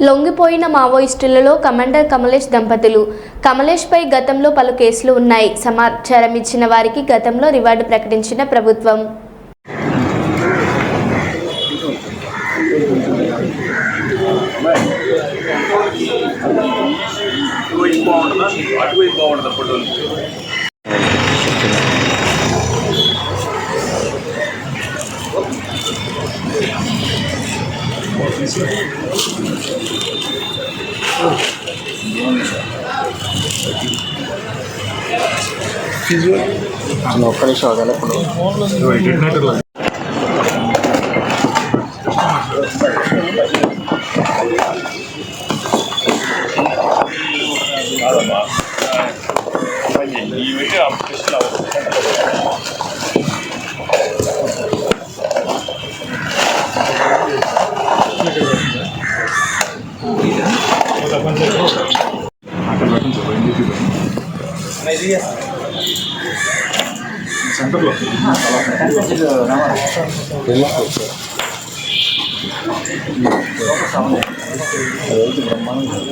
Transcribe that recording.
లొంగిపోయిన మావోయిస్టులలో commander Kamlesh దంపతులు. కమలేష్పై గతంలో పలు కేసులు ఉన్నాయి. సమాచారం ఇచ్చిన వారికి గతంలో రివార్డు ప్రకటించిన ప్రభుత్వం. అటువైపు బాగుంటుందా? అటువైపు బాగుంటుందా ఫోటోలు? ఒక్క నిమిషం ఆగాలి ఇప్పుడు కాదమ్మా బ్రహ్మాండం